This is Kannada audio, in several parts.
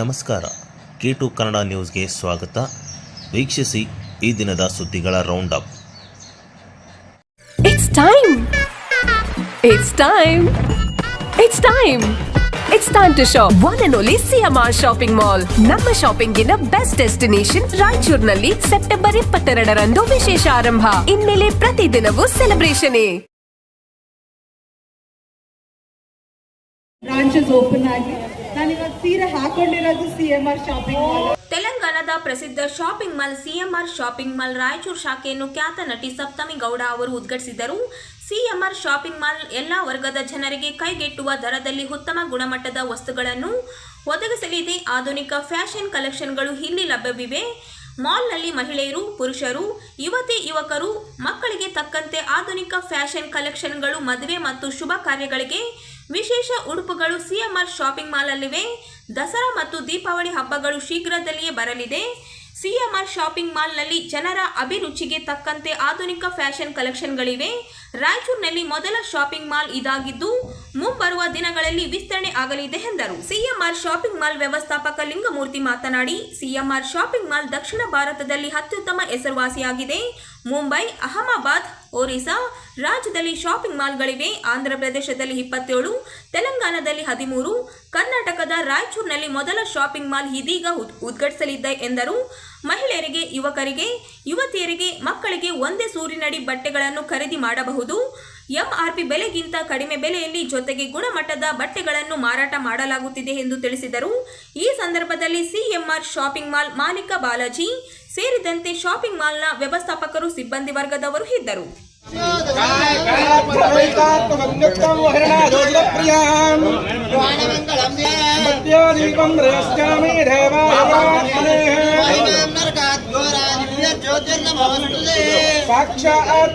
ನಮಸ್ಕಾರ ಕೆ ಟು ಕನ್ನಡ ನ್ಯೂಸ್ಗೆ ಸ್ವಾಗತ ವೀಕ್ಷಿಸಿ ಈ ದಿನದ ಸುದ್ದಿಗಳ round up It's time. It's time. It's time. It's time to shop. One and only CMR Shopping Mall. ನಮ್ಮ ಶಾಪಿಂಗಿನ ಬೆಸ್ಟ್ ಡೆಸ್ಟಿನೇಷನ್ ರಾಯಚೂರಿನಲ್ಲಿ ಸೆಪ್ಟೆಂಬರ್ ಇಪ್ಪತ್ತೆರಡರಂದು ವಿಶೇಷ ಆರಂಭ ಇನ್ಮೇಲೆ ಪ್ರತಿದಿನವೂ ಸೆಲೆಬ್ರೇಷನ್ ಬ್ರಾಂಚಸ್ ಓಪನ್ ಆಗಿ ತೆಲಂಗಾಣದ ಪ್ರಸಿದ್ಧ shopping mall CMR shopping mall Raichur ಶಾಖೆಯನ್ನು ಖ್ಯಾತ ನಟಿ ಸಪ್ತಮಿ ಗೌಡ ಅವರು ಉದ್ಘಾಟಿಸಿದರು. ಸಿಎಂಆರ್ ಶಾಪಿಂಗ್ ಮಾಲ್ ಎಲ್ಲ ವರ್ಗದ ಜನರಿಗೆ ಕೈಗೆಟುವ ದರದಲ್ಲಿ ಉತ್ತಮ ಗುಣಮಟ್ಟದ ವಸ್ತುಗಳನ್ನು ಒದಗಿಸಲಿದೆ. ಆಧುನಿಕ ಫ್ಯಾಷನ್ ಕಲೆಕ್ಷನ್ಗಳು ಇಲ್ಲಿ ಲಭ್ಯವಿವೆ. ಮಾಲ್ನಲ್ಲಿ ಮಹಿಳೆಯರು, ಪುರುಷರು, ಯುವತಿ, ಯುವಕರು, ಮಕ್ಕಳಿಗೆ ತಕ್ಕಂತೆ ಆಧುನಿಕ ಫ್ಯಾಷನ್ ಕಲೆಕ್ಷನ್ಗಳು ಮದುವೆ ಮತ್ತು ಶುಭ ಕಾರ್ಯಗಳಿಗೆ ವಿಶೇಷ ಉಡುಪುಗಳು ಸಿಎಂಆರ್ ಶಾಪಿಂಗ್ ಮಾಲಲ್ಲಿವೆ ದಸರಾ ಮತ್ತು ದೀಪಾವಳಿ ಹಬ್ಬಗಳು ಶೀಘ್ರದಲ್ಲಿಯೇ ಬರಲಿದೆ. ಸಿಎಂಆರ್ ಶಾಪಿಂಗ್ ಮಾಲ್ನಲ್ಲಿ ಜನರ ಅಭಿರುಚಿಗೆ ತಕ್ಕಂತೆ ಆಧುನಿಕ ಫ್ಯಾಷನ್ ಕಲೆಕ್ಷನ್ಗಳಿವೆ. ರಾಯಚೂರಿನಲ್ಲಿ ಮೊದಲ ಶಾಪಿಂಗ್ ಮಾಲ್ ಇದಾಗಿದ್ದು, ಮುಂಬರುವ ದಿನಗಳಲ್ಲಿ ವಿಸ್ತರಣೆ ಆಗಲಿದೆ ಎಂದರು. ಸಿಎಂಆರ್ ಶಾಪಿಂಗ್ ಮಾಲ್ ವ್ಯವಸ್ಥಾಪಕ ಲಿಂಗಮೂರ್ತಿ ಮಾತನಾಡಿ ಸಿಎಂಆರ್ ಶಾಪಿಂಗ್ ಮಾಲ್ ದಕ್ಷಿಣ ಭಾರತದಲ್ಲಿ ಅತ್ಯುತ್ತಮ ಹೆಸರುವಾಸಿಯಾಗಿದೆ. ಮುಂಬೈ, ಅಹಮದಾಬಾದ್ ಒರಿಸ್ಸಾ ರಾಜ್ಯದಲ್ಲಿ ಶಾಪಿಂಗ್ ಮಾಲ್ಗಳಿವೆ. ಆಂಧ್ರ ಪ್ರದೇಶದಲ್ಲಿ ಇಪ್ಪತ್ತೇಳು, ತೆಲಂಗಾಣದಲ್ಲಿ ಹದಿಮೂರು, ಕರ್ನಾಟಕದ ರಾಯಚೂರಿನಲ್ಲಿ ಮೊದಲ ಶಾಪಿಂಗ್ ಮಾಲ್ ಇದೀಗ ಉದ್- ಉದ್ಘಾಟಿಸಲಿದೆ ಎಂದರು. ಮಹಿಳೆಯರಿಗೆ, ಯುವಕರಿಗೆ, ಯುವತಿಯರಿಗೆ, ಮಕ್ಕಳಿಗೆ ಒಂದೇ ಸೂರಿನಡಿ ಬಟ್ಟೆಗಳನ್ನು ಖರೀದಿ ಮಾಡಬಹುದು. ಎಂಆರ್ಪಿ ಬೆಲೆಗಿಂತ ಕಡಿಮೆ ಬೆಲೆಯಲ್ಲಿ ಜೊತೆಗೆ ಗುಣಮಟ್ಟದ ಬಟ್ಟೆಗಳನ್ನು ಮಾರಾಟ ಮಾಡಲಾಗುತ್ತಿದೆ ಎಂದು ತಿಳಿಸಿದರು. ಈ ಸಂದರ್ಭದಲ್ಲಿ ಸಿಎಂಆರ್ ಶಾಪಿಂಗ್ ಮಾಲ್ ಮಾಲೀಕ ಬಾಲಾಜಿ ಸೇರಿದಂತೆ ಶಾಪಿಂಗ್ ಮಾಲ್ನ ವ್ಯವಸ್ಥಾಪಕರು ಸಿಬ್ಬಂದಿ ವರ್ಗದವರು ಇದ್ದರು. ಸಾಕ್ಷಾತ್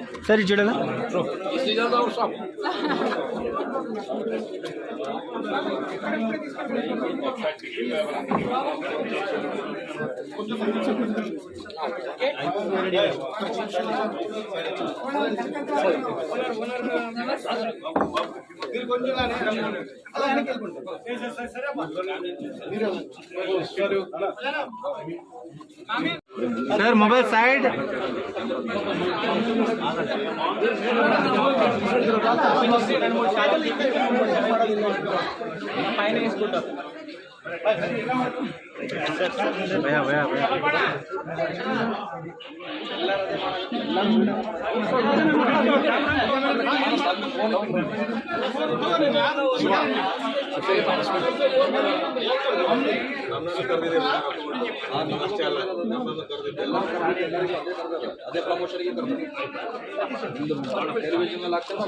ಸರಿ ಜುಡಲ್ಲ सर मोबाइल साइड పైన వేసుకుంటారు ಭಯ ಭಯ ಭಯ. ನಾನು ಅಷ್ಟೇ ಅಲ್ಲ ನಮ್ಮನ್ನು ಕರೆದಿದ್ದೆಲ್ಲ ಅದೇ ಪ್ರಮೋಷನ್ಗೆ ಕರೆದಿದ್ದೆ ಟೆಲಿವಿಷನ್ ಆಗ್ತದೆ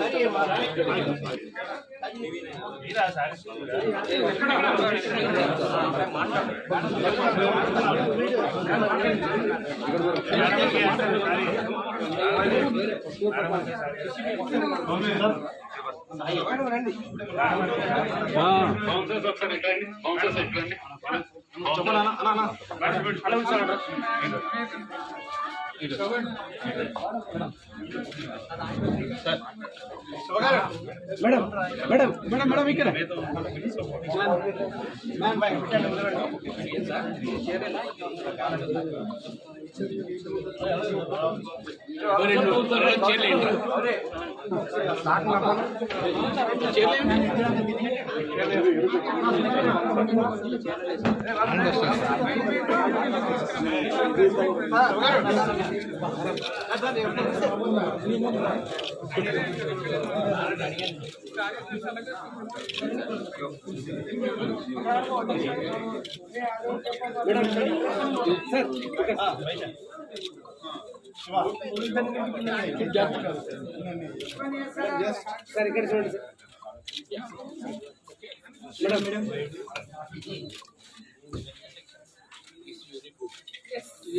బౌన్సర్స్ ఒకసారి ఎక్కడండి బౌన్సర్స్ ఎక్కడండి చెప్పండి. అన్న అన్న అన్న అలా మేడం మేడం మేడం మేడం ఇక్కడ. చేయలేదు सर इकडे చూడండి మేడం మేడం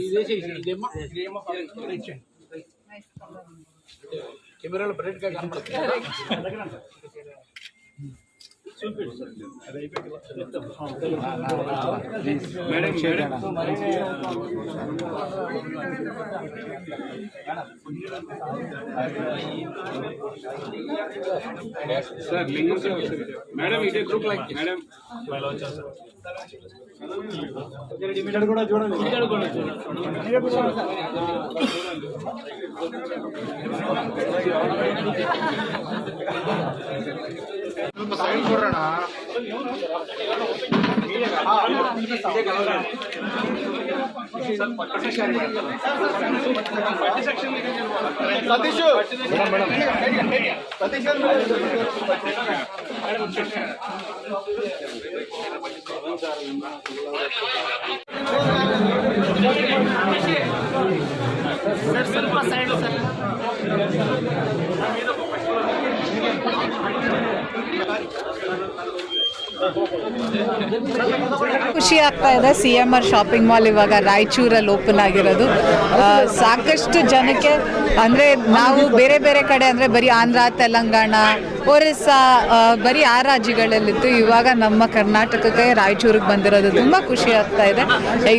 ఇదే చేసి ఇదేమో ఇదేమో కరెక్షన్ నైస్ కలర్ కెమెరాలో బ్రైట్గా sir Lingam sir madam it look like madam వచ్చారు సార్ ఇక్కడ కూడా చూడండి ఇక్కడ కూడా చూడండి సైడ్ చూడరా సతీష్ సతీష్ ಸತೀಶ್ ಸ್ವಲ್ಪ ಸೈಡ್ ಸರ್ ಖುಷಿ ಆಗ್ತಾ ಇದೆ C M R shopping mall ಇವಾಗ ರಾಯಚೂರಲ್ಲಿ ಓಪನ್ ಆಗಿರೋದು. ಸಾಕಷ್ಟು ಜನಕ್ಕೆ ಅಂದರೆ ನಾವು ಬೇರೆ ಬೇರೆ ಕಡೆ ಅಂದರೆ ಬರೀ ಆಂಧ್ರ, ತೆಲಂಗಾಣ ಒರಿಸ್ಸಾ ಬರೀ ಆ ರಾಜ್ಯಗಳಲ್ಲಿತ್ತು ಇವಾಗ ನಮ್ಮ ಕರ್ನಾಟಕಕ್ಕೆ ರಾಯಚೂರಿಗೆ ಬಂದಿರೋದು ತುಂಬ ಖುಷಿ ಆಗ್ತಾ ಇದೆ.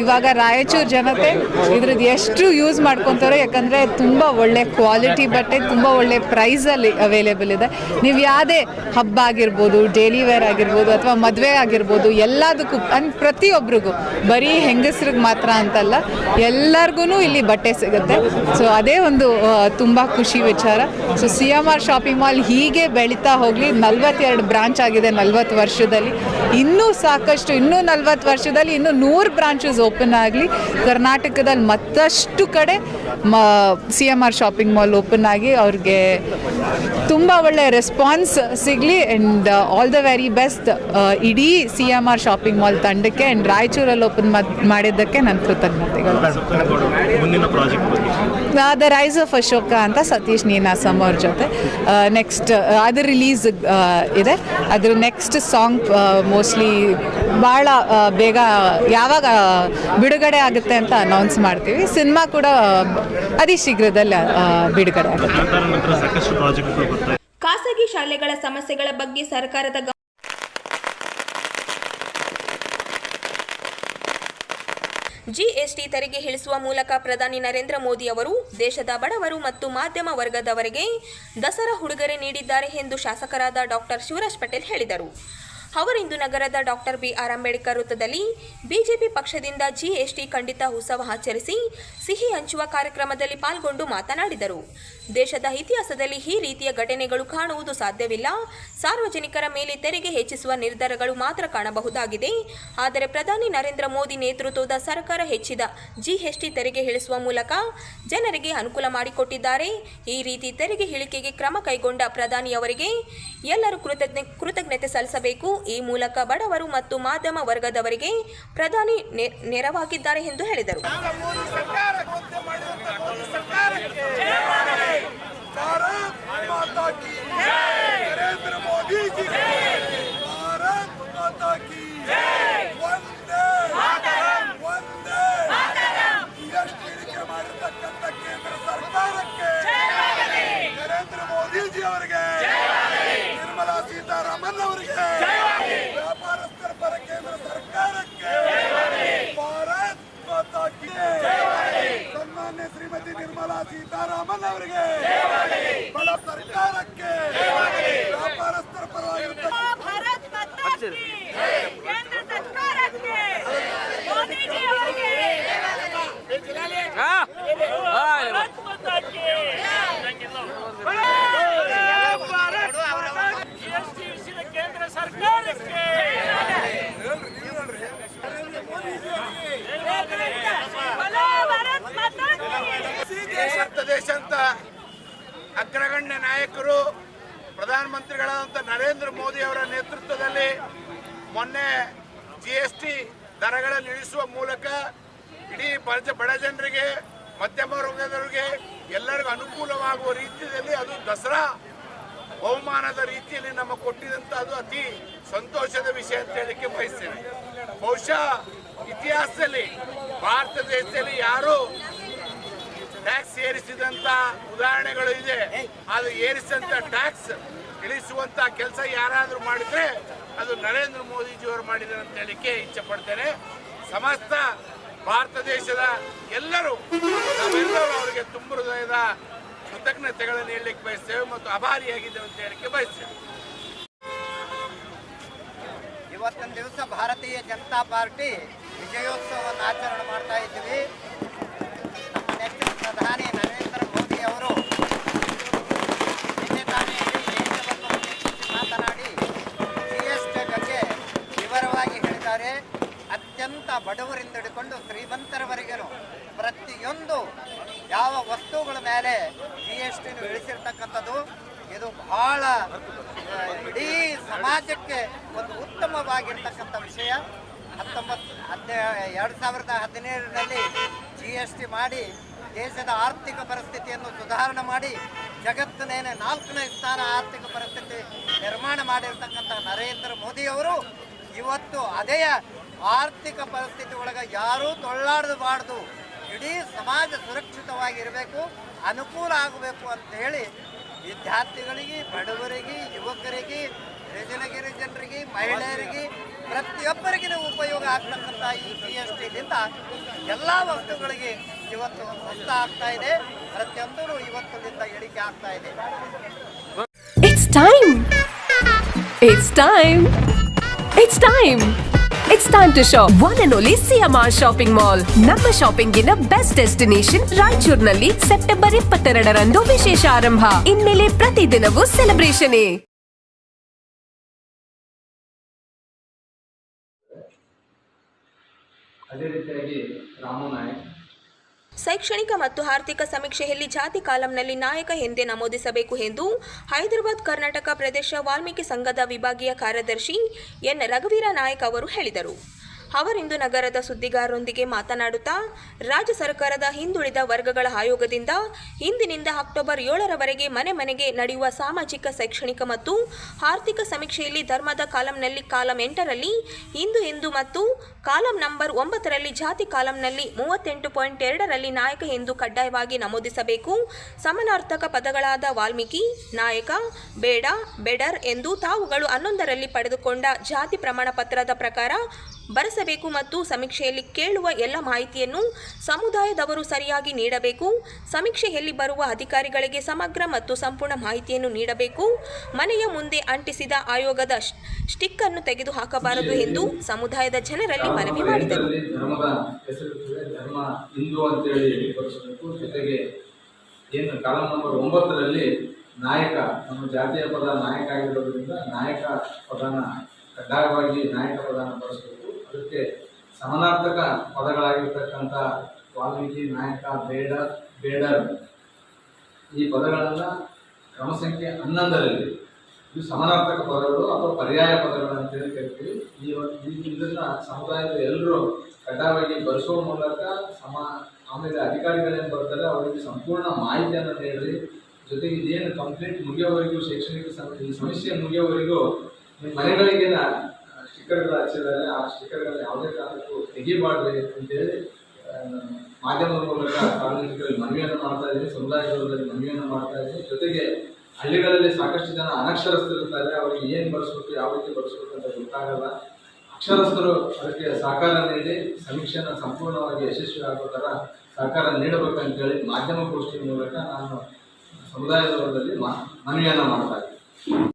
ಇವಾಗ ರಾಯಚೂರು ಜನತೆ ಇದ್ರದ್ದು ಎಷ್ಟು ಯೂಸ್ ಮಾಡ್ಕೊತಾರೆ, ಯಾಕಂದರೆ ತುಂಬ ಒಳ್ಳೆ ಕ್ವಾಲಿಟಿ ಬಟ್ಟೆ, ತುಂಬ ಒಳ್ಳೆ ಪ್ರೈಸಲ್ಲಿ ಅವೈಲೇಬಲ್ ಇದೆ. ನೀವು ಯಾವುದೇ ಹಬ್ಬ ಆಗಿರ್ಬೋದು ಡೈಲಿ ವೇರ್ ಆಗಿರ್ಬೋದು ಅಥವಾ ಮದುವೆ ಆಗಿರ್ಬೋದು, ಎಲ್ಲದಕ್ಕೂ ಅಂದ್ ಪ್ರತಿಯೊಬ್ಬರಿಗೂ ಬರೀ ಹೆಂಗಸ್ರಿಗೆ ಮಾತ್ರ ಅಂತಲ್ಲ ಎಲ್ಲರಿಗೂ ಇಲ್ಲಿ ಬಟ್ಟೆ ಸಿಗುತ್ತೆ. ಸೊ ಅದೇ ಒಂದು ತುಂಬ ಖುಷಿ ವಿಚಾರ. So C M R shopping mall ಹೀಗೆ ಬೆಳೀತಾ ಹೋಗಲಿ ನಲ್ವತ್ತೆರಡು ಬ್ರಾಂಚ್ ಆಗಿದೆ ನಲ್ವತ್ತು ವರ್ಷದಲ್ಲಿ. ಇನ್ನೂ ಸಾಕಷ್ಟು ಇನ್ನೂ ನಲ್ವತ್ತು ವರ್ಷದಲ್ಲಿ ಇನ್ನೂ ನೂರು ಬ್ರಾಂಚಸ್ ಓಪನ್ ಆಗಲಿ. ಕರ್ನಾಟಕದಲ್ಲಿ ಮತ್ತಷ್ಟು ಕಡೆ ಮ C M R shopping mall open ಆಗಿ ಅವ್ರಿಗೆ ತುಂಬ ಒಳ್ಳೆಯ ರೆಸ್ಪಾನ್ಸ್ ಸಿಗಲಿ and all the very best ಇಡೀ C M R shopping mall ತಂಡಕ್ಕೆ ಆ್ಯಂಡ್ ರಾಯಚೂರಲ್ಲಿ ಓಪನ್ ಮಾಡಿದ್ದಕ್ಕೆ ನನ್ನ ಕೃತಜ್ಞತೆಗಳು. ದ ರೈಸ್ ಆಫ್ ಅಶೋಕ ಅಂತ ಸತೀಶ್ ನೀನಾಸಮ್ ಅವ್ರ ಜೊತೆ. ನೆಕ್ಸ್ಟ್ ಅದು ರಿಲೀಸ್ ಇದೆ. ಅದ್ರ ನೆಕ್ಸ್ಟ್ ಸಾಂಗ್ ಮೋಸ್ಟ್ಲಿ ಭಾಳ ಬೇಗ ಯಾವಾಗ ಬಿಡುಗಡೆ ಆಗುತ್ತೆ ಅಂತ ಅನೌನ್ಸ್ ಮಾಡ್ತೀವಿ. ಸಿನಿಮಾ ಕೂಡ ಅತಿ ಶೀಘ್ರದಲ್ಲಿ ಬಿಡುಗಡೆ ಆಗುತ್ತೆ. ಖಾಸಗಿ ಶಾಲೆಗಳ ಸಮಸ್ಯೆಗಳ ಬಗ್ಗೆ ಸರ್ಕಾರದ ಜಿಎಸ್ಟಿ ತೆರಿಗೆ ಇಳಿಸುವ ಮೂಲಕ ಪ್ರಧಾನಿ ನರೇಂದ್ರ ಮೋದಿ ಅವರು ದೇಶದ ಬಡವರು ಮತ್ತು ಮಾಧ್ಯಮ ವರ್ಗದವರಿಗೆ ದಸರಾ ಉಡುಗೊರೆ ನೀಡಿದ್ದಾರೆ ಎಂದು ಶಾಸಕರಾದ ಡಾಕ್ಟರ್ ಶಿವರಾಜ್ ಪಟೇಲ್ ಹೇಳಿದರು. ಅವರಿಂದು ನಗರದ ಡಾಕ್ಟರ್ ಬಿ ಆರ್ ಅಂಬೇಡ್ಕರ್ ವೃತ್ತದಲ್ಲಿ ಬಿಜೆಪಿ ಪಕ್ಷದಿಂದ ಜಿಎಸ್ಟಿ ಖಂಡಿತ ಉತ್ಸವ ಆಚರಿಸಿ ಸಿಹಿ ಹಂಚುವ ಕಾರ್ಯಕ್ರಮದಲ್ಲಿ ಪಾಲ್ಗೊಂಡು ಮಾತನಾಡಿದರು. ದೇಶದ ಇತಿಹಾಸದಲ್ಲಿ ಈ ರೀತಿಯ ಘಟನೆಗಳು ಕಾಣುವುದು ಸಾಧ್ಯವಿಲ್ಲ. ಸಾರ್ವಜನಿಕರ ಮೇಲೆ ತೆರಿಗೆ ಹೆಚ್ಚಿಸುವ ನಿರ್ಧಾರಗಳು ಮಾತ್ರ ಕಾಣಬಹುದಾಗಿದೆ. ಆದರೆ ಪ್ರಧಾನಿ ನರೇಂದ್ರ ಮೋದಿ ನೇತೃತ್ವದ ಸರ್ಕಾರ ಹೆಚ್ಚಿದ ಜಿಎಸ್ಟಿ ತೆರಿಗೆ ಇಳಿಸುವ ಮೂಲಕ ಜನರಿಗೆ ಅನುಕೂಲ ಮಾಡಿಕೊಟ್ಟಿದ್ದಾರೆ. ಈ ರೀತಿ ತೆರಿಗೆ ಇಳಿಕೆಗೆ ಕ್ರಮ ಕೈಗೊಂಡ ಪ್ರಧಾನಿಯವರಿಗೆ ಎಲ್ಲರೂ ಕೃತಜ್ಞ, ಕೃತಜ್ಞತೆ ಸಲ್ಲಿಸಬೇಕು. ಈ ಮೂಲಕ ಬಡವರು ಮತ್ತು ಮಾಧ್ಯಮ ವರ್ಗದವರಿಗೆ ಪ್ರಧಾನಿ ನೆರವಾಗಿದ್ದಾರೆ ಎಂದು ಹೇಳಿದರು. ನರೇಂದ್ರ ಮೋದಿ ಮಾನ್ಯ ಶ್ರೀಮತಿ ನಿರ್ಮಲಾ ಸೀತಾರಾಮನ್ ಅವರಿಗೆ ಬಡ ಸರ್ಕಾರಕ್ಕೆ ವ್ಯಾಪಾರಸ್ಥರ ಪರವಾಗಿರುತ್ತೆ ಕೇಂದ್ರ ಸರ್ಕಾರಕ್ಕೆ ದೇಶ ಅಂತ ಅಗ್ರಗಣ್ಯ ನಾಯಕರು, ಪ್ರಧಾನಮಂತ್ರಿಗಳಾದಂಥ ನರೇಂದ್ರ ಮೋದಿ ಅವರ ನೇತೃತ್ವದಲ್ಲಿ ಮೊನ್ನೆ ಜಿ ಎಸ್ ಟಿ ದರಗಳನ್ನು ಇಳಿಸುವ ಮೂಲಕ ಇಡೀ ಬಡ ಬಡ ಜನರಿಗೆ, ಮಧ್ಯಮ ವರ್ಗದವರಿಗೆ ಎಲ್ಲರಿಗೂ ಅನುಕೂಲವಾಗುವ ರೀತಿಯಲ್ಲಿ ಅದು ದಸರಾ ಬಹುಮಾನದ ರೀತಿಯಲ್ಲಿ ನಮ್ಮ ಕೊಟ್ಟಿದಂಥ ಅದು ಅತಿ ಸಂತೋಷದ ವಿಷಯ ಅಂತ ಹೇಳಲಿಕ್ಕೆ ಬಯಸ್ತೇನೆ. ಬಹುಶಃ ಇತಿಹಾಸದಲ್ಲಿ, ಭಾರತ ದೇಶದಲ್ಲಿ ಯಾರು ಟ್ಯಾಕ್ಸ್ ಏರಿಸಿದಂತ ಉದಾಹರಣೆಗಳು ಇದೆ ಅದು ಏರಿಸಿದಂತ ಟ್ಯಾಕ್ಸ್ ಇಳಿಸುವಂತ ಕೆಲಸ ಯಾರಾದರೂ ಮಾಡಿದ್ರೆ ಅದು ನರೇಂದ್ರ ಮೋದಿಜಿಯವರು ಮಾಡಿದ್ದಾರೆ ಅಂತ ಹೇಳಿಕೆ ಇಚ್ಛೆ ಪಡ್ತೇನೆ. ಸಮಸ್ತ ಭಾರತ ದೇಶದ ಎಲ್ಲರೂ ನಾವೆಲ್ಲರೂ ಅವರಿಗೆ ತುಂಬ ಹೃದಯದ ಕೃತಜ್ಞತೆಗಳನ್ನು ಹೇಳಲಿಕ್ಕೆ ಬಯಸ್ತೇವೆ ಮತ್ತು ಅಭಾರಿಯಾಗಿದ್ದೇವೆ ಅಂತ ಹೇಳಿಕೆ ಬಯಸ್ತೇವೆ. ಇವತ್ತೊಂದು ದಿವಸ ಭಾರತೀಯ ಜನತಾ ಪಾರ್ಟಿ ವಿಜಯೋತ್ಸವವನ್ನು ಆಚರಣೆ ಮಾಡ್ತಾ ಇದ್ದೀವಿ. ಪ್ರಧಾನಿ ನರೇಂದ್ರ ಮೋದಿ ಅವರು ನಿನ್ನೆ ತಾನೇ ದೇಶವನ್ನು ಉದ್ದೇಶಿಸಿ ಮಾತನಾಡಿ ಜಿ ಎಸ್ ಟಿ ಬಗ್ಗೆ ವಿವರವಾಗಿ ಹೇಳಿದ್ದಾರೆ. ಅತ್ಯಂತ ಬಡವರಿಂದ ಹಿಡ್ಕೊಂಡು ಶ್ರೀಮಂತರವರೆಗೂ ಪ್ರತಿಯೊಂದು ಯಾವ ವಸ್ತುಗಳ ಮೇಲೆ ಜಿ ಎಸ್ ಟಿನ ಇಳಿಸಿರ್ತಕ್ಕಂಥದ್ದು, ಇದು ಬಹಳ ಇಡೀ ಸಮಾಜಕ್ಕೆ ಒಂದು ಉತ್ತಮವಾಗಿರ್ತಕ್ಕಂಥ ವಿಷಯ. ಹತ್ತೊಂಬತ್ತು, ಹದಿನೇ, ಎರಡು ಸಾವಿರದ ಹದಿನೇಳರಲ್ಲಿ ಜಿ ಎಸ್ ಟಿ ಮಾಡಿ ದೇಶದ ಆರ್ಥಿಕ ಪರಿಸ್ಥಿತಿಯನ್ನು ಸುಧಾರಣೆ ಮಾಡಿ ಜಗತ್ತಿನೇನೆ ನಾಲ್ಕನೇ ಸ್ಥಾನ ಆರ್ಥಿಕ ಪರಿಸ್ಥಿತಿ ನಿರ್ಮಾಣ ಮಾಡಿರ್ತಕ್ಕಂಥ ನರೇಂದ್ರ ಮೋದಿಯವರು ಇವತ್ತು ಅದೇ ಆರ್ಥಿಕ ಪರಿಸ್ಥಿತಿ ಒಳಗೆ ಯಾರೂ ತೊಳ್ಳಾಡಬಾರ್ದು. ಇಡೀ ಸಮಾಜ ಸುರಕ್ಷಿತವಾಗಿರಬೇಕು, ಅನುಕೂಲ ಆಗಬೇಕು ಅಂತ ಹೇಳಿ ವಿದ್ಯಾರ್ಥಿಗಳಿಗೆ, ಬಡವರಿಗೆ, ಯುವಕರಿಗೆ ಗಿರಿಜನಗಿರಿ ಜನರಿಗೆ, ಮಹಿಳೆಯರಿಗೆ ಪ್ರತಿಯೊಬ್ಬರಿಗೆ ಉಪಯೋಗ ಆಗ್ತಕ್ಕಂಥ ಈ ಜಿ ಎಸ್ ಟಿದಿಂದ ಎಲ್ಲ ವಸ್ತುಗಳಿಗೆ ಇವತ್ತು ಮುಕ್ತ ಆಗ್ತಾ ಇದೆ. ಪ್ರತಿಯೊಂದೂ ಇವತ್ತಿನಿಂದ ಇಳಿಕೆ ಆಗ್ತಾ ಇದೆ. It's time it's time it's time It's time to shop. One and only CMR Shopping Mall. ನಮ್ಮ ಶಾಪಿಂಗಿನ ಬೆಸ್ಟ್ ಡೆಸ್ಟಿನೇಷನ್ ರಾಯಚೂರಿನಲ್ಲಿ ಸೆಪ್ಟೆಂಬರ್ ಇಪ್ಪತ್ತೆರಡರಂದು ವಿಶೇಷ ಆರಂಭ. ಇನ್ಮೇಲೆ ಪ್ರತಿದಿನವೂ ಸೆಲೆಬ್ರೇಷನ್ ಅದೇ ರೀತಿಯಾಗಿ ರಾಮು ನಾಯಕ್. ಶೈಕ್ಷಣಿಕ ಮತ್ತು ಆರ್ಥಿಕ ಸಮೀಕ್ಷೆಯಲ್ಲಿ ಜಾತಿ ಕಾಲಂನಲ್ಲಿ ನಾಯಕ ಎಂದೇ ನಮೂದಿಸಬೇಕು ಎಂದು ಹೈದರಾಬಾದ್ ಕರ್ನಾಟಕ ಪ್ರದೇಶ ವಾಲ್ಮೀಕಿ ಸಂಘದ ವಿಭಾಗೀಯ ಕಾರ್ಯದರ್ಶಿ ಎನ್. ರಘುವೀರ ನಾಯಕ್ ಅವರು ಹೇಳಿದರು. ಅವರಿಂದು ನಗರದ ಸುದ್ದಿಗಾರರೊಂದಿಗೆ ಮಾತನಾಡುತ್ತಾ, ರಾಜ್ಯ ಸರ್ಕಾರದ ಹಿಂದುಳಿದ ವರ್ಗಗಳ ಆಯೋಗದಿಂದ ಇಂದಿನಿಂದ ಅಕ್ಟೋಬರ್ ಏಳರವರೆಗೆ ಮನೆ ಮನೆಗೆ ನಡೆಯುವ ಸಾಮಾಜಿಕ, ಶೈಕ್ಷಣಿಕ ಮತ್ತು ಆರ್ಥಿಕ ಸಮೀಕ್ಷೆಯಲ್ಲಿ ಧರ್ಮದ ಕಾಲಂನಲ್ಲಿ ಕಾಲಂ ಎಂಟರಲ್ಲಿ ಹಿಂದೂ ಹಿಂದೂ ಮತ್ತು ಕಾಲಂ ನಂಬರ್ ಒಂಬತ್ತರಲ್ಲಿ ಜಾತಿ ಕಾಲಂನಲ್ಲಿ ಮೂವತ್ತೆಂಟು ಪಾಯಿಂಟ್ ಎರಡರಲ್ಲಿ ನಾಯಕ ಎಂದು ಕಡ್ಡಾಯವಾಗಿ ನಮೂದಿಸಬೇಕು. ಸಮನಾರ್ಥಕ ಪದಗಳಾದ ವಾಲ್ಮೀಕಿ, ನಾಯಕ, ಬೇಡ, ಬೆಡರ್ ಎಂದು ತಾವುಗಳು ಹನ್ನೊಂದರಲ್ಲಿ ಪಡೆದುಕೊಂಡ ಜಾತಿ ಪ್ರಮಾಣ ಪತ್ರದ ಪ್ರಕಾರ ಬರೆಸಬೇಕು ಮತ್ತು ಸಮೀಕ್ಷೆಯಲ್ಲಿ ಕೇಳುವ ಎಲ್ಲ ಮಾಹಿತಿಯನ್ನು ಸಮುದಾಯದವರು ಸರಿಯಾಗಿ ನೀಡಬೇಕು. ಸಮೀಕ್ಷೆಯಲ್ಲಿ ಬರುವ ಅಧಿಕಾರಿಗಳಿಗೆ ಸಮಗ್ರ ಮತ್ತು ಸಂಪೂರ್ಣ ಮಾಹಿತಿಯನ್ನು ನೀಡಬೇಕು. ಮನೆಯ ಮುಂದೆ ಅಂಟಿಸಿದ ಆಯೋಗದ ಸ್ಟಿಕ್ ಅನ್ನು ತೆಗೆದು ಹಾಕಬಾರದು ಎಂದು ಸಮುದಾಯದ ಜನರಲ್ಲಿ ಮನವಿ ಮಾಡಿದರು. ಧರ್ಮ ಏನು ಕಾಲಂ ನಂಬರ್ ಒಂಬತ್ತರಲ್ಲಿ ನಾಯಕ, ನಮ್ಮ ಜಾತಿಯ ಪದ ನಾಯಕ ಆಗಿರೋದ್ರಿಂದ ನಾಯಕ ಪದನ ಕಡ್ಡಾಯವಾಗಿ ನಾಯಕ ಪದನ ಬಳಸಬೇಕು. ಅದಕ್ಕೆ ಸಮಾನಾರ್ಥಕ ಪದಗಳಾಗಿರ್ತಕ್ಕಂಥ ವಾಲ್ಮೀಕಿ, ನಾಯಕ, ಬೇಡ, ಬೇಡರ್ ಈ ಪದಗಳನ್ನು ಕ್ರಮ ಸಂಖ್ಯೆ ಹನ್ನೊಂದರಲ್ಲಿ ಇದು ಸಮಾನಾರ್ಥಕ ಪದಗಳು ಅಥವಾ ಪರ್ಯಾಯ ಪದಗಳು ಅಂತೇಳಿ ಕರಿತೀವಿ. ಈ ಇದನ್ನು ಸಮುದಾಯದ ಎಲ್ಲರೂ ಕಡ್ಡಾಯವಾಗಿ ಬಳಸುವ ಮೂಲಕ ಸಮ ಆಮೇಲೆ ಅಧಿಕಾರಿಗಳೇನು ಬರ್ತಾರೆ ಅವರಿಗೆ ಸಂಪೂರ್ಣ ಮಾಹಿತಿಯನ್ನು ನೀಡ್ರಿ ಜೊತೆಗೆ ಇದೇನು ಕಂಪ್ಲೀಟ್ ಮುಗಿಯೋವರೆಗೂ ಶೈಕ್ಷಣಿಕ ಸಮ- ಈ ಸಮಸ್ಯೆ ಮುಗಿಯೋವರೆಗೂ ನಿಮ್ಮ ಸ್ಟಿಕ್ಕರ್ಗಳು ಹಚ್ಚಿದ್ದಾರೆ ಆ ಸ್ಟಿಕ್ಕರ್ಗಳನ್ನ ಯಾವುದೇ ಕಾರಣಕ್ಕೂ ತೆಗಿಬಾರ್ದು ಅಂತೇಳಿ ಮಾಧ್ಯಮದ ಮೂಲಕ ಸಾರ್ವಜನಿಕರಲ್ಲಿ ಮನವಿಯನ್ನು ಮಾಡ್ತಾ ಇದ್ದೀನಿ ಸಮುದಾಯದಲ್ಲಿ ಮನವಿಯನ್ನು ಮಾಡ್ತಾ ಇದ್ದೀನಿ ಜೊತೆಗೆ ಹಳ್ಳಿಗಳಲ್ಲಿ ಸಾಕಷ್ಟು ಜನ ಅನಕ್ಷರಸ್ಥರಿರ್ತಾರೆ. ಅವರಿಗೆ ಏನು ಬಳಸ್ಬೇಕು, ಯಾವ ರೀತಿ ಬಳಸ್ಬೇಕು ಅಂತ ಗೊತ್ತಾಗಲ್ಲ. ಅಕ್ಷರಸ್ಥರು ಅದಕ್ಕೆ ಸಹಕಾರ ನೀಡಿ, ಸಮೀಕ್ಷೆನ ಸಂಪೂರ್ಣವಾಗಿ ಯಶಸ್ವಿ ಆಗೋ ಥರ ಸಹಕಾರ ನೀಡಬೇಕಂತೇಳಿ ಮಾಧ್ಯಮ ಗೋಷ್ಠಿ ಮೂಲಕ ನಾನು ಸಮುದಾಯದವರಲ್ಲಿ ಮನವಿಯನ್ನು ಮಾಡ್ತಾ ಇದ್ದೀನಿ.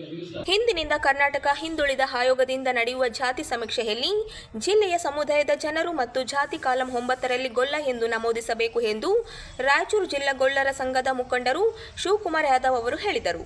ಹಿಂದಿನಿಂದ ಕರ್ನಾಟಕ ಹಿಂದುಳಿದ ಆಯೋಗದಿಂದ ನಡೆಯುವ ಜಾತಿ ಸಮೀಕ್ಷೆಯಲ್ಲಿ ಜಿಲ್ಲೆಯ ಸಮುದಾಯದ ಜನರು ಮತ್ತು ಜಾತಿ ಕಾಲಂ ಒಂಬತ್ತರಲ್ಲಿ ಗೊಲ್ಲ ಎಂದು ನಮೂದಿಸಬೇಕು ಎಂದು ರಾಯಚೂರು ಜಿಲ್ಲಾ ಗೊಲ್ಲರ ಸಂಘದ ಮುಖಂಡರು ಶಿವಕುಮಾರ್ ಯಾದವ್ ಅವರು ಹೇಳಿದರು.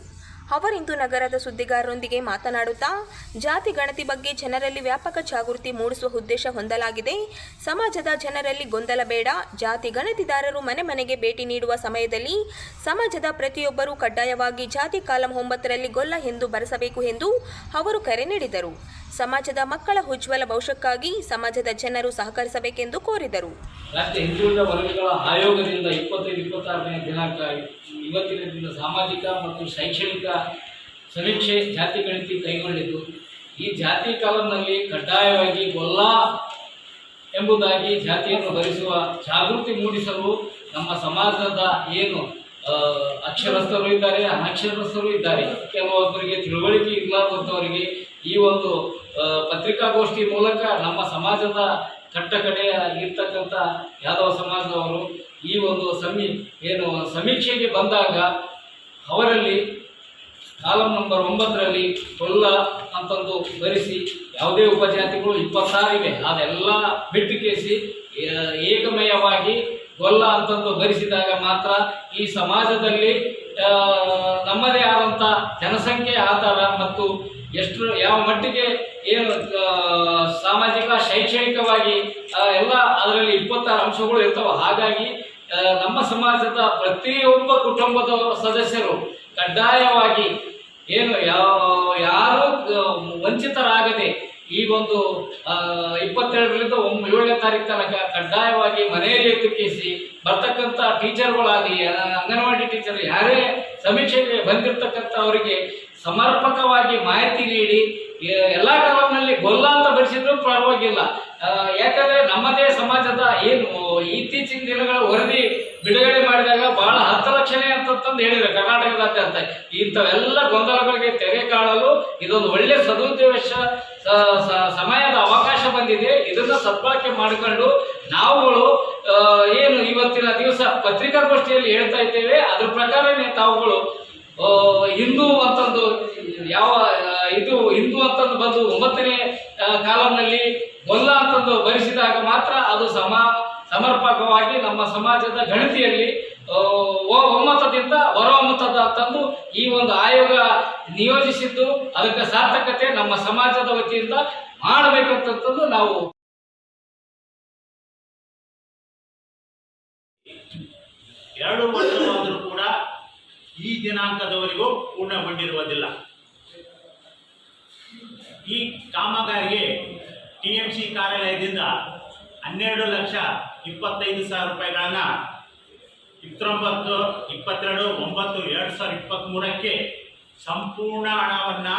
ಅವರಿಂದು ನಗರದ ಸುದ್ದಿಗಾರರೊಂದಿಗೆ ಮಾತನಾಡುತ್ತಾ, ಜಾತಿ ಗಣತಿ ಬಗ್ಗೆ ಜನರಲ್ಲಿ ವ್ಯಾಪಕ ಜಾಗೃತಿ ಮೂಡಿಸುವ ಉದ್ದೇಶ ಹೊಂದಲಾಗಿದೆ. ಸಮಾಜದ ಜನರಲ್ಲಿ ಗೊಂದಲ ಬೇಡ. ಜಾತಿ ಗಣತಿದಾರರು ಮನೆ ಮನೆಗೆ ಭೇಟಿ ನೀಡುವ ಸಮಯದಲ್ಲಿ ಸಮಾಜದ ಪ್ರತಿಯೊಬ್ಬರೂ ಕಡ್ಡಾಯವಾಗಿ ಜಾತಿ ಕಾಲಂ ಒಂಬತ್ತರಲ್ಲಿ ಗೊಲ್ಲ ಎಂದು ಬರೆಸಬೇಕು ಎಂದು ಅವರು ಕರೆ ನೀಡಿದರು. ಸಮಾಜದ ಮಕ್ಕಳ ಉಜ್ವಲ ಭವಿಷ್ಯಕ್ಕಾಗಿ ಸಮಾಜದ ಜನರು ಸಹಕರಿಸಬೇಕೆಂದು ಕೋರಿದರು. ರಾಜ್ಯ ಹಿಂದುಳಿದ ವರ್ಗಗಳ ಆಯೋಗದಿಂದ ಇಪ್ಪತ್ತೈದು, ಇಪ್ಪತ್ತಾರನೇ ದಿನಾಂಕ ಇವತ್ತಿನ ದಿನ ಸಾಮಾಜಿಕ ಮತ್ತು ಶೈಕ್ಷಣಿಕ ಸಮೀಕ್ಷೆ ಜಾತಿ ಗಣತಿ ಕೈಗೊಂಡಿದ್ದು, ಈ ಜಾತಿ ಕಾಲಂನಲ್ಲಿ ಕಡ್ಡಾಯವಾಗಿ ಗೊಲ್ಲ ಎಂಬುದಾಗಿ ಜಾತಿಯನ್ನು ಭರಿಸುವ ಜಾಗೃತಿ ಮೂಡಿಸಲು ನಮ್ಮ ಸಮಾಜದ ಏನು ಅಕ್ಷರಸ್ಥರು ಇದ್ದಾರೆ, ಅನಕ್ಷರಸ್ಥರು ಇದ್ದಾರೆ. ಕೆಲವೊಬ್ಬರಿಗೆ ತಿಳುವಳಿಕೆ ಇಲ್ಲದಂಥವರಿಗೆ ಈ ಒಂದು ಪತ್ರಿಕಾಗೋಷ್ಠಿ ಮೂಲಕ ನಮ್ಮ ಸಮಾಜದ ಕಟ್ಟಕಡೆಯ ಇರ್ತಕ್ಕಂಥ ಯಾದವ ಸಮಾಜದವರು ಈ ಒಂದು ಸಮೀ, ಏನು ಸಮೀಕ್ಷೆಗೆ ಬಂದಾಗ ಅವರಲ್ಲಿ ಕಾಲಂ ನಂಬರ್ ಒಂಬತ್ತರಲ್ಲಿ ಕೊಲ್ಲ ಅಂತಂದು ಭರಿಸಿ ಯಾವುದೇ ಉಪಜಾತಿಗಳು ಇಪ್ಪತ್ತಾರಿವೆ ಅದೆಲ್ಲ ಬಿಟ್ಟು ಕೇಸಿ ಏಕಮಯವಾಗಿ ಗೊಲ್ಲ ಅಂತಂದು ಭರಿಸಿದಾಗ ಮಾತ್ರ ಈ ಸಮಾಜದಲ್ಲಿ ನಮ್ಮದೇ ಆದಂಥ ಜನಸಂಖ್ಯೆ ಆಧಾರ ಮತ್ತು ಎಷ್ಟು ಯಾವ ಮಟ್ಟಿಗೆ ಏನು ಸಾಮಾಜಿಕ, ಶೈಕ್ಷಣಿಕವಾಗಿ ಎಲ್ಲ ಅದರಲ್ಲಿ ಇಪ್ಪತ್ತಾರು ಅಂಶಗಳು ಇರ್ತವೆ. ಹಾಗಾಗಿ ನಮ್ಮ ಸಮಾಜದ ಪ್ರತಿಯೊಬ್ಬ ಕುಟುಂಬದ ಸದಸ್ಯರು ಕಡ್ಡಾಯವಾಗಿ ಏನು ಯಾವ, ಯಾರು ವಂಚಿತರಾಗದೆ ಈ ಒಂದು ಇಪ್ಪತ್ತೆರಡರಿಂದ ಏಳನೇ ತಾರೀಕು ತನಕ ಕಡ್ಡಾಯವಾಗಿ ಮನೆಯಲ್ಲಿ ತುಕ್ಕಿಸಿ ಬರ್ತಕ್ಕಂಥ ಟೀಚರ್ಗಳಾಗಲಿ ಅಂಗನವಾಡಿ ಟೀಚರ್ ಯಾರೇ ಸಮೀಕ್ಷೆಗೆ ಬಂದಿರತಕ್ಕಂಥವರಿಗೆ ಸಮರ್ಪಕವಾಗಿ ಮಾಹಿತಿ ನೀಡಿ ಎಲ್ಲ ಕಾಲಂನಲ್ಲಿ ಗೊಲ್ಲ ಅಂತ ಬರೆಸಿದ್ರು ಪರವಾಗಿಲ್ಲ. ಯಾಕಂದ್ರೆ ನಮ್ಮದೇ ಸಮಾಜದ ಏನು ಇತ್ತೀಚಿನ ದಿನಗಳ ವರದಿ ಬಿಡುಗಡೆ ಮಾಡಿದಾಗ ಬಹಳ ಹತ್ತು ಲಕ್ಷನೇ ಅಂತಂದು ಹೇಳಿದ್ರು ಕರ್ನಾಟಕದಾದ್ಯಂತ. ಇಂಥವೆಲ್ಲ ಗೊಂದಲಗಳಿಗೆ ತೆರೆ ಕಾಣಲು ಇದೊಂದು ಒಳ್ಳೆ ಸದುದ್ದೇಶ ಸಮಯದ ಅವಕಾಶ ಬಂದಿದೆ. ಇದನ್ನ ಸದ್ಬಳಕೆ ಮಾಡಿಕೊಂಡು ನಾವುಗಳು ಏನು ಇವತ್ತಿನ ದಿವಸ ಪತ್ರಿಕಾಗೋಷ್ಠಿಯಲ್ಲಿ ಹೇಳ್ತಾ ಇದ್ದೇವೆ. ಅದ್ರ ಪ್ರಕಾರನೇ ತಾವುಗಳು ಹಿಂದೂ ಅಂತಂದು ಯಾವ ಇದು ಹಿಂದೂ ಅಂತಂದು ಬಂದು ಒಂಬತ್ತನೇ ಕಾಲಂನಲ್ಲಿ ಗೊಲ್ಲ ಅಂತಂದು ಭರಿಸಿದಾಗ ಮಾತ್ರ ಅದು ಸಮ, ಸಮರ್ಪಕವಾಗಿ ನಮ್ಮ ಸಮಾಜದ ಗಣತಿಯಲ್ಲಿ ಒಮ್ಮತದಿಂದ ಹೊರ ಒಮ್ಮತದ ತಂದು ಈ ಒಂದು ಆಯೋಗ ನಿಯೋಜಿಸಿದ್ದು. ಅದಕ್ಕೆ ಸಾರ್ಥಕತೆ ನಮ್ಮ ಸಮಾಜದ ವತಿಯಿಂದ ಮಾಡಬೇಕಂತಂದು ನಾವು ಎರಡು ವರ್ಷವಾದರೂ ಕೂಡ ಈ ದಿನಾಂಕದವರೆಗೂ ಪೂರ್ಣಗೊಂಡಿರುವುದಿಲ್ಲ ಈ ಕಾಮಗಾರಿಗೆ ಟಿಎಂಸಿ ಕಾರ್ಯಾಲಯದಿಂದ ಹನ್ನೆರಡು ಲಕ್ಷ ಇಪ್ಪತ್ತೈದು ಸಾವಿರ ರೂಪಾಯಿಗಳನ್ನು ಇಪ್ಪತ್ತೊಂಬತ್ತು, ಇಪ್ಪತ್ತೆರಡು, ಒಂಬತ್ತು, ಎರಡು ಸಾವಿರದ ಇಪ್ಪತ್ತ್ಮೂರಕ್ಕೆ ಸಂಪೂರ್ಣ ಹಣವನ್ನು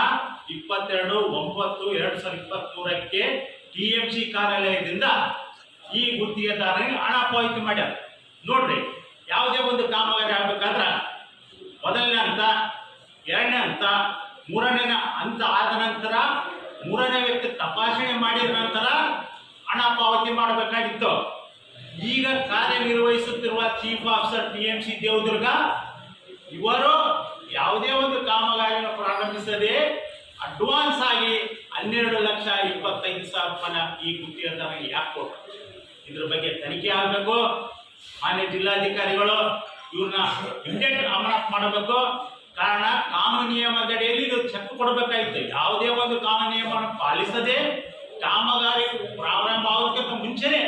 ಇಪ್ಪತ್ತೆರಡು, ಒಂಬತ್ತು, ಎರಡು ಸಾವಿರದ ಇಪ್ಪತ್ತ್ಮೂರಕ್ಕೆ ಟಿ ಎಂ ಸಿ ಕಾರ್ಯಾಲಯದಿಂದ ಈ ಗುತ್ತಿಗೆದಾರರಿಗೆ ಹಣ ಪಾವತಿ ಮಾಡ್ಯಾರ. ನೋಡ್ರಿ, ಯಾವುದೇ ಒಂದು ಕಾಮಗಾರಿ ಆಗ್ಬೇಕಾದ್ರೆ ಮೊದಲನೇ ಹಂತ, ಎರಡನೇ ಹಂತ, ಮೂರನೇ ಹಂತ ಆದ ನಂತರ ಮೂರನೇ ವ್ಯಕ್ತಿ ತಪಾಸಣೆ ಮಾಡಿದ ನಂತರ ಹಣ ಪಾವತಿ ಮಾಡಬೇಕಾಗಿತ್ತು. ಈಗ ಕಾರ್ಯನಿರ್ವಹಿಸುತ್ತಿರುವ chief officer T M C Devadurga, ಇವರು ಯಾವುದೇ ಒಂದು ಕಾಮಗಾರಿಯನ್ನು ಪ್ರಾರಂಭಿಸದೆ ಅಡ್ವಾನ್ಸ್ ಆಗಿ ಹನ್ನೆರಡು ಲಕ್ಷ ಇಪ್ಪತ್ತೈದು ಸಾವಿರ ರೂಪಾಯಿ ಈ ಗುತ್ತಿಗೆದಾರರಿಗೆ ಯಾಕೆ ಇದ್ರ ಬಗ್ಗೆ ತನಿಖೆ ಆಗಬೇಕು. ಮಾನ್ಯ ಜಿಲ್ಲಾಧಿಕಾರಿಗಳು ಇವ್ರನ್ನ ಇಮಿಡಿಯೇಟ್ ಅಮಾನತ್ ಮಾಡಬೇಕು. ಕಾರಣ ಕಾನೂನು ನಿಯಮದಡಿಯಲ್ಲಿ ಇದು ಚೆಕ್ ಕೊಡಬೇಕಾಗಿತ್ತು. ಯಾವುದೇ ಒಂದು ಕಾನೂನು ನಿಯಮವನ್ನು ಪಾಲಿಸದೆ ಕಾಮಗಾರಿ ಪ್ರಾರಂಭ ಆಗೋದಕ್ಕಿಂತ ಮುಂಚೆನೆ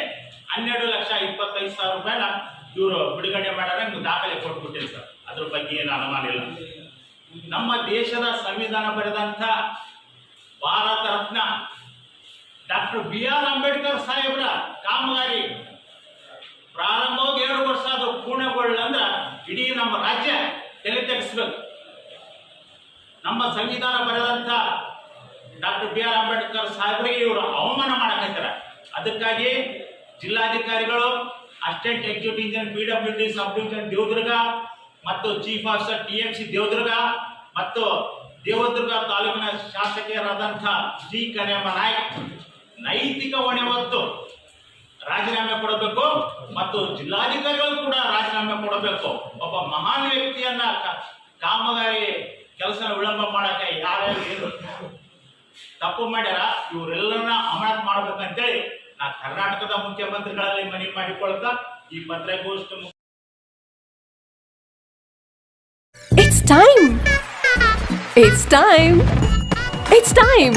ಹನ್ನೆರಡು ಲಕ್ಷ ಇಪ್ಪತ್ತೈದು ಸಾವಿರ ರೂಪಾಯಿನ ಇವರು ಬಿಡುಗಡೆ ಮಾಡ್ಯಾರ ನಿಮ್ಗೆ ದಾಖಲೆ ಕೊಟ್ಬಿಟ್ಟಿದೆ ಸರ್. ಅದ್ರ ಬಗ್ಗೆ ಏನು ಅನುಮಾನ ಇಲ್ಲ. ನಮ್ಮ ದೇಶದ ಸಂವಿಧಾನ ಬರೆದಂಥ Bharat Ratna doctor B R Ambedkar ಸಾಹೇಬ್ರ ಕಾಮಗಾರಿ ಪ್ರಾರಂಭವಾಗಿ ಎರಡು ವರ್ಷ ಅದು ಪೂರ್ಣಗೊಳ್ಳ ಅಂದ್ರೆ ಇಡೀ ನಮ್ಮ ರಾಜ್ಯ ತಲೆ ತೆಗೆಸ್ಬೇಕು ನಮ್ಮ ಸಂವಿಧಾನ ಬರೆದಂತ ಡಾಕ್ಟರ್ ಬಿ ಆರ್ ಅಂಬೇಡ್ಕರ್ ಸಾಹೇಬರಿಗೆ ಇವರು ಅವಮಾನ ಮಾಡಕತ್ತಾರ ಅದಕ್ಕಾಗಿ ಜಿಲ್ಲಾಧಿಕಾರಿಗಳು, assistant executive engineer P W D, sub division Devadurga ಮತ್ತು chief officer T M C Devadurga ಮತ್ತು ದೇವದುರ್ಗ ತಾಲೂಕಿನ ಶಾಸಕಿಯರಾದಂಥ ಜಿ ಕನ್ಯಮ್ಮ ನಾಯ್ಕ್ ನೈತಿಕ ಹೊಣೆ ಹೊತ್ತು ರಾಜೀನಾಮೆ ಕೊಡಬೇಕು. ಮತ್ತು ಜಿಲ್ಲಾಧಿಕಾರಿಗಳು ಕೂಡ ರಾಜೀನಾಮೆ ಕೊಡಬೇಕು ಒಬ್ಬ ಮಹಾನ್ ವ್ಯಕ್ತಿಯನ್ನ ಕಾಮಗಾರಿ ಕೆಲಸ ವಿಳಂಬ ಮಾಡಕ್ಕೆ ಯಾರ್ಯಾರು ಏನು ತಪ್ಪು ಮಾಡ್ಯಾರ, ಇವರೆಲ್ಲರನ್ನ ಅಮಾನತ್ ಮಾಡ್ಬೇಕಂತೇಳಿ ನಾ ಕರ್ನಾಟಕದ ಮುಖ್ಯಮಂತ್ರಿಗಳಲ್ಲಿ ಮನವಿ ಮಾಡಿಕೊಳ್ತಾ ಈ ಪತ್ರಿಕೋಷ್ಠಿ It's time. It's time. It's time.